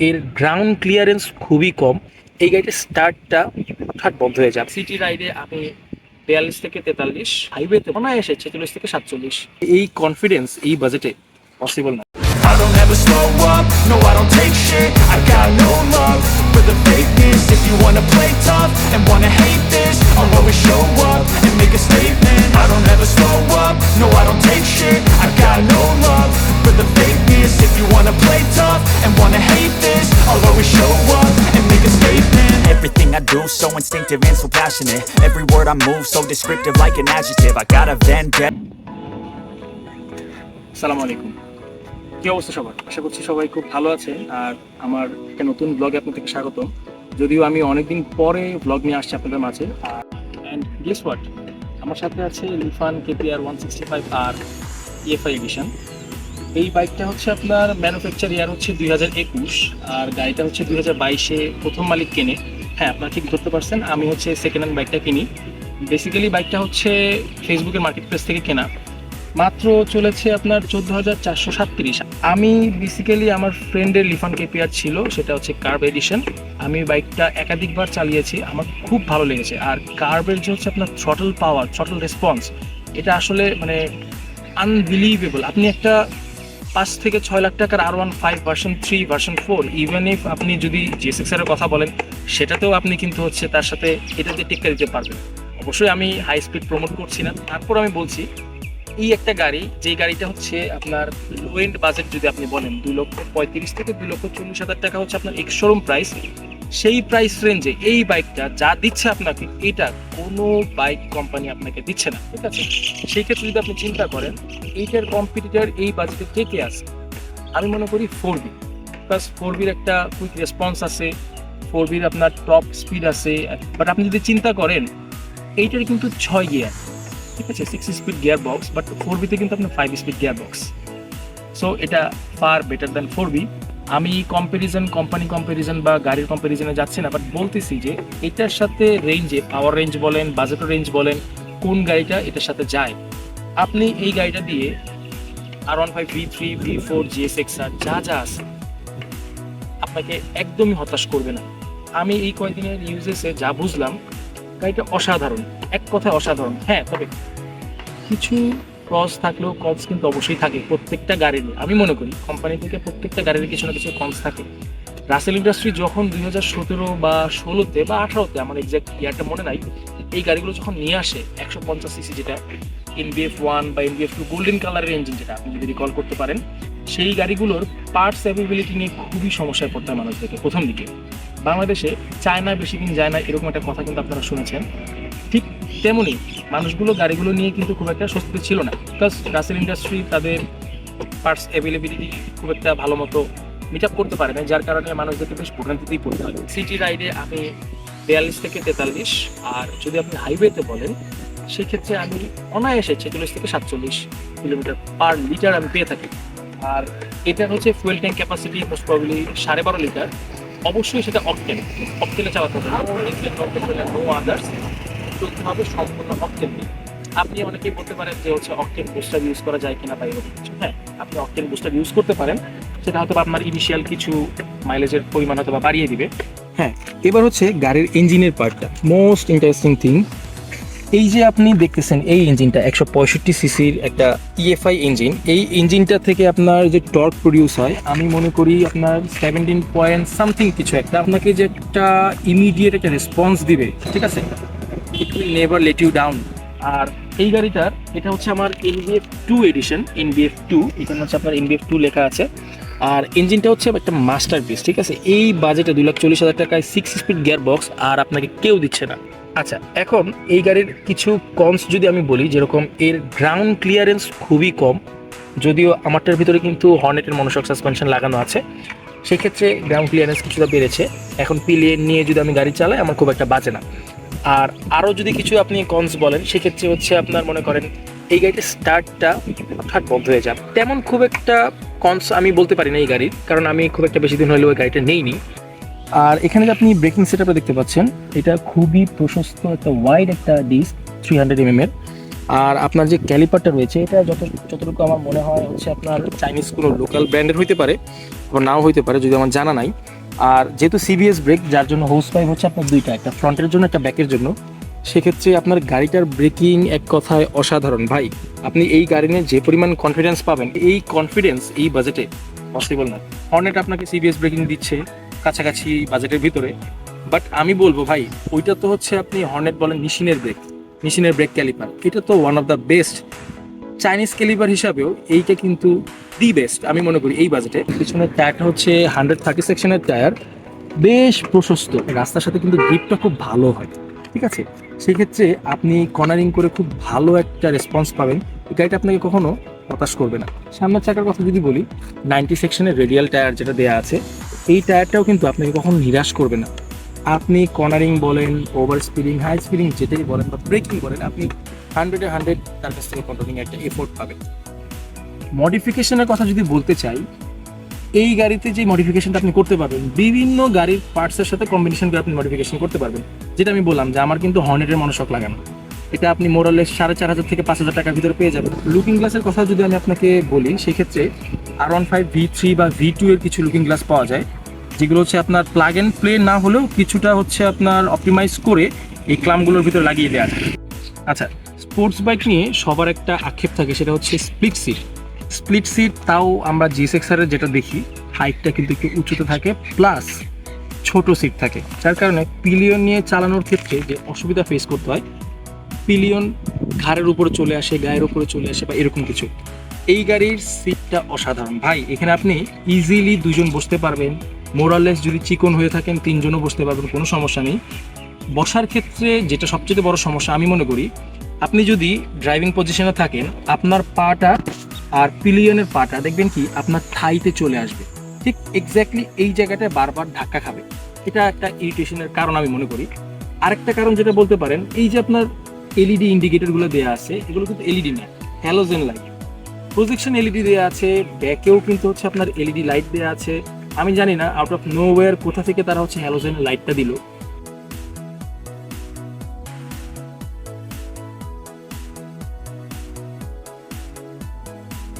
এর ground clearance খুবই কম। এই গাড়িটার স্টার্টটা ঠাট বন্ধ হয়ে যাবে। সিটি রাইডে আপনি বিয়াল্লিশ থেকে তেতাল্লিশ হাইওয়েতে মনে হয় ছেচল্লিশ থেকে সাতচল্লিশ। এই কনফিডেন্স এই বাজেটে পসিবল না। I don't ever slow up, no I don't take shit always show up and make a statement. Everything I do, so instinctive and so passionate. Every word I move, so descriptive like an adjective. I got a vendetta সালাম আলাইকুম। কি অবস্থা সবার? আশা করছি সবাই খুব ভালো আছেন। আর আমার একটা নতুন ব্লগে আপনাদেরকে স্বাগতম। যদিও আমি অনেকদিন পরে ব্লগ নিয়ে আসছি আপনাদের মাঝে। অ্যান্ড গেস হোয়াট আমার সাথে আছে Lifan KPR one sixty five R EFI edition এই বাইকটা হচ্ছে আপনার ম্যানুফ্যাকচার ইয়ার হচ্ছে দুই হাজার একুশ, আর গাড়িটা হচ্ছে দুই হাজার বাইশে প্রথম মালিক কেনে। হ্যাঁ আপনারা ঠিক ধরতে পারছেন, আমি হচ্ছে সেকেন্ড হ্যান্ড বাইকটা কিনি। বেসিক্যালি বাইকটা হচ্ছে ফেসবুকের মার্কেট প্লেস থেকে কেনা। মাত্র চলেছে আপনার চোদ্দ হাজার চারশো সাতত্রিশ। আমি বেসিক্যালি আমার ফ্রেন্ডের লিফান কেপিয়ার ছিল, সেটা হচ্ছে কার্ব এডিশন আমি বাইকটা একাধিকবার চালিয়েছি, আমার খুব ভালো লেগেছে। আর কার্বের যে হচ্ছে আপনার থ্রটল পাওয়ার থ্রটল রেসপন্স এটা আসলে মানে আনবিলিভেবল আপনি একটা পাঁচ থেকে ছয় লাখ টাকার R one five version three version four even if আপনি যদি জিএসএক্স এর কথা বলেন, সেটাতেও আপনি কিন্তু হচ্ছে তার সাথে এটা দিয়ে টেক্কা দিতে পারবেন। অবশ্যই আমি হাই স্পিড প্রমোট করছি না। তারপর আমি বলছি, এই একটা গাড়ি যে গাড়িটা হচ্ছে আপনার লো এন্ড বাজেট যদি আপনি বলেন, দুই লক্ষ পঁয়ত্রিশ থেকে দুই লক্ষ চল্লিশ হাজার টাকা হচ্ছে আপনার এক্স শোরুম প্রাইস সেই প্রাইস রেঞ্জে এই বাইকটা যা দিচ্ছে আপনাকে, এটা কোনো বাইক কোম্পানি আপনাকে দিচ্ছে না, ঠিক আছে? সেই ক্ষেত্রে যদি আপনি চিন্তা করেন, এইটার কম্পিটিটার এই বাজেটে কে কে আছে? আমি মনে করি ফোর বি প্লাস ফোর বির একটা কুইক রেসপন্স আছে ফোর বির আপনার টপ স্পিড আছে বাট আপনি যদি চিন্তা করেন, এইটার কিন্তু ছয় গিয়ার ঠিক আছে? Six speed gear box but four বিতে কিন্তু আপনার five speed gear box so এটা far better than four B আমি কম্প্যারিজন কোম্পানি কম্প্যারিজন বা গাড়ির কম্প্যারিজনে যাচ্ছি না বাট বলতেছি যে এটার সাথে রেঞ্জে পাওয়ার রেঞ্জ বলেন বাজেট রেঞ্জ বলেন, কোন গাড়িটা এটার সাথে যায়। আপনি এই গাড়িটা দিয়ে R one five V three V four GS X R যা যা আছে, আপনাকে একদমই হতাশ করবে না। আমি এই কয়েকদিনের ইউজেসে যা বুঝলাম, গাড়িটা অসাধারণ, এক কথায় অসাধারণ। হ্যাঁ তবে কিছু ক্রস থাকলেও কনস কিন্তু অবশ্যই থাকে প্রত্যেকটা গাড়ির আমি মনে করি কোম্পানি থেকে প্রত্যেকটা গাড়ির কিছু না কিছু কনস থাকে। রাসেল ইন্ডাস্ট্রি যখন দুই হাজার সতেরো বা ষোলোতে বা আঠারোতে, আমার এক্সাক্ট ইয়ারটা মনে নাই, এই গাড়িগুলো যখন নিয়ে আসে, একশো পঞ্চাশ সিসি যেটা এনবিএফ ওয়ান বা এনবিএফ টু গোল্ডেন কালারের ইঞ্জিন যেটা, আপনি যদি রিকল করতে পারেন, সেই গাড়িগুলোর পার্টস অ্যাভেবিলিটি নিয়ে খুবই সমস্যায় পড়তে হয় মানুষদেরকে প্রথম দিকে। বাংলাদেশে চায়না বেশি দিন যায় না, এরকম একটা কথা কিন্তু আপনারা শুনেছেন। ঠিক তেমনি মানুষগুলো গাড়িগুলো নিয়ে কিন্তু খুব একটা স্বস্তিতে ছিল না। প্লাস রাসেল ইন্ডাস্ট্রি তাদের পার্টস অ্যাভেলেবিলিটি খুব একটা ভালো মতো মিট আপ করতে পারে না যার কারণে মানুষদেরকে বেশ ভোগান্তিতেই পড়তে হয়। সিটি রাইডে আমি বিয়াল্লিশ থেকে তেতাল্লিশ, আর যদি আপনি হাইওয়েতে বলেন, সেক্ষেত্রে আমি অনায়াসে ছেচল্লিশ থেকে সাতচল্লিশ কিলোমিটার পার লিটার আমি পেয়ে থাকি। আর এটার হচ্ছে fuel tank capacity most probably সাড়ে বারো লিটার অবশ্যই সেটা অকটেন অকটেনে চালাতে হবে। নো আদার্স চলতে হবে সম্পূর্ণ অকটেন আপনি অনেকেই বলতে পারেন যে হচ্ছে অকটেন বুস্টার ইউজ করা যায় কিনা বা এরকম কিছু। হ্যাঁ আপনি অকটেন বুস্টার ইউজ করতে পারেন। সেটা হয়তো আপনার ইনিশিয়াল কিছু মাইলেজের পরিমাণ হয়তো বাড়িয়ে দিবে। হ্যাঁ এবার হচ্ছে গাড়ির ইঞ্জিনের পার্টটা মোস্ট ইন্টারেস্টিং থিং এই যে আপনি দেখতেছেন এই ইঞ্জিনটা একশো পঁয়ষট্টি সিসির একটা ইএফআই ইঞ্জিন এই ইঞ্জিনটা থেকে আপনার যে টর্ক প্রডিউস হয়, আমি মনে করি আপনার সেভেন্টিন পয়েন্ট সামথিং কিছু একটা, আপনাকে যে একটা ইমিডিয়েট একটা রেসপন্স দিবে, ঠিক আছে? Will never let you down আর এই গাড়িটার, এটা হচ্ছে আমার NBF two edition NBF two এখানে হচ্ছে আপনার এনবিএফ টু লেখা আছে। আর ইঞ্জিনটা হচ্ছে একটা মাস্টার পিস ঠিক আছে? এই বাজেটে দুই লাখ চল্লিশ হাজার টাকায় সিক্স স্পিড গিয়ার বক্স আর আপনাকে কেউ দিচ্ছে না। আচ্ছা এখন এই গাড়ির কিছু কমস যদি আমি বলি, যেরকম এর গ্রাউন্ড ক্লিয়ারেন্স খুবই কম, যদিও আমারটার ভিতরে কিন্তু হর্নেটের মনোশক সাসপেনশন লাগানো আছে, সেক্ষেত্রে গ্রাউন্ড ক্লিয়ারেন্স কিছুটা বেড়েছে। এখন পিলিয়ন নিয়ে যদি আমি গাড়ি চালাই, আমার খুব একটা বাজে না। আর আরও যদি কিছু আপনি কনস বলেন, সেক্ষেত্রে হচ্ছে আপনার মনে করেন এই গাড়িটার স্টার্টটা হঠাৎ বন্ধ হয়ে যাবে। তেমন খুব একটা কনস আমি বলতে পারি না এই গাড়ির, কারণ আমি খুব একটা বেশি দিন হলেও ওই গাড়িটা নেইনি। আর এখানে যে আপনি ব্রেকিং সেটআপটা দেখতে পাচ্ছেন, এটা খুবই প্রশস্ত একটা ওয়াইড একটা ডিস্ক থ্রি হান্ড্রেড এম এর। আর আপনার যে ক্যালিপারটা রয়েছে, এটা যত, যতটুকু আমার মনে হয় হচ্ছে আপনার চাইনিজ কোনো লোকাল ব্র্যান্ডের হইতে পারে, বা নাও হইতে পারে, যদি আমার জানা নাই। আর যেহেতু সিবিএস ব্রেক যার জন্য হোস পাইপ হচ্ছে আপনার দুইটা, একটা ফ্রন্টের জন্য, একটা ব্যাকের জন্য, সেক্ষেত্রে আপনার গাড়িটার ব্রেকিং এক কথায় অসাধারণ। ভাই, আপনি এই গাড়ি নিয়ে যে পরিমাণ কনফিডেন্স পাবেন, এই কনফিডেন্স এই বাজেটে পসিবল না। হর্নেট আপনাকে সিবিএস ব্রেকিং দিচ্ছে কাছাকাছি বাজেটের ভিতরে বাট আমি বলব ভাই, ওইটা তো হচ্ছে আপনি হর্নেট বলেন মেশিনের ব্রেক মেশিনের ব্রেক ক্যালিপার এটা তো one of the best Chinese caliper হিসাবেও এইটা কিন্তু দি বেস্ট আমি মনে করি এই বাজেটে পিছনের টায়ারটা হচ্ছে হান্ড্রেড থার্টি সেকশনের টায়ার বেশ প্রশস্ত। রাস্তার সাথে কিন্তু গ্রিপটা খুব ভালো হয়। ঠিক আছে? সেক্ষেত্রে আপনি কর্নারিং করে খুব ভালো একটা রেসপন্স পাবেন। এই গাড়িটা আপনাকে কখনো হতাশ করবে না। সামনের চাকার কথা যদি বলি নাইনটি সেকশনের রেডিয়াল টায়ার যেটা দেওয়া আছে, এই টায়ারটাও কিন্তু আপনাকে কখনো নিরাশ করবে না। আপনি কর্নারিং বলেন ওভার স্পিডিং হাই স্পিডিং যেটাই বলেন বা ব্রেকিং বলেন, আপনি হান্ড্রেডে হান্ড্রেড তার কাছ থেকে কন্ট্রোলিং একটা এফোর্ট পাবেন। মডিফিকেশনের কথা যদি বলতে চাই, এই গাড়িতে যে মডিফিকেশনটা আপনি করতে পারবেন, বিভিন্ন গাড়ির পার্টসের সাথে কম্বিনেশন করে আপনি মডিফিকেশন করতে পারবেন। যেটা আমি বললাম যে আমার কিন্তু হর্নেটের মনোশক লাগানো এটা আপনি মোরালে সাড়ে চার হাজার থেকে পাঁচ হাজার টাকার ভিতরে পেয়ে যাবেন। লুকিং গ্লাসের কথা যদি আমি আপনাকে বলি, সেক্ষেত্রে R one five V three বা ভি টু এর কিছু লুকিং গ্লাস পাওয়া যায়, যেগুলো হচ্ছে আপনার প্লাগ অ্যান্ড প্লে না হলেও কিছুটা হচ্ছে আপনার অপটিমাইজ করে এই ক্লামগুলোর ভিতরে লাগিয়ে দেওয়া যায়। আচ্ছা স্পোর্টস বাইক নিয়ে সবার একটা আক্ষেপ থাকে, সেটা হচ্ছে স্প্লিট সিট স্প্লিট সিট তাও আমরা জি সেক্সারের যেটা দেখি হাইটটা কিন্তু একটু উঁচুতে থাকে প্লাস ছোট সিট থাকে। যার কারণে পিলিয়ন নিয়ে চালানোর ক্ষেত্রে যে অসুবিধা ফেস করতে হয় পিলিয়ন ঘাড়ের উপরে চলে আসে, গায়ের উপরে চলে আসে বা এরকম কিছু। এই গাড়ির সিটটা অসাধারণ। ভাই, এখানে আপনি ইজিলি দুজন বসতে পারবেন মোরালেস যদি চিকন হয়ে থাকেন, তিনজনও বসতে পারবেন, কোনো সমস্যা নেই। বসার ক্ষেত্রে যেটা সবচেয়ে বড় সমস্যা আমি মনে করি, আপনি যদি ড্রাইভিং পজিশনে থাকেন, আপনার পাটা আর পিলিয়নের পাটা, দেখবেন কি, আপনার থাইতে চলে আসবে। ঠিক এক্স্যাক্টলি এই জায়গাটায় বারবার ধাক্কা খাবে। এটা একটা ইরিটেশনের কারণ আমি মনে করি। আরেকটা কারণ যেটা বলতে পারেন, এই যে আপনার এলইডি ইন্ডিকেটরগুলো দেওয়া আছে, এগুলো কিন্তু এলইডি না হ্যালোজেন লাইট প্রজেকশন এলইডি দেওয়া আছে ব্যাকেও কিন্তু হচ্ছে আপনার এলইডি লাইট দেওয়া আছে। আমি জানি না আউট অফ নো কোথা থেকে তারা হচ্ছে হ্যালোজেন লাইটটা দিল।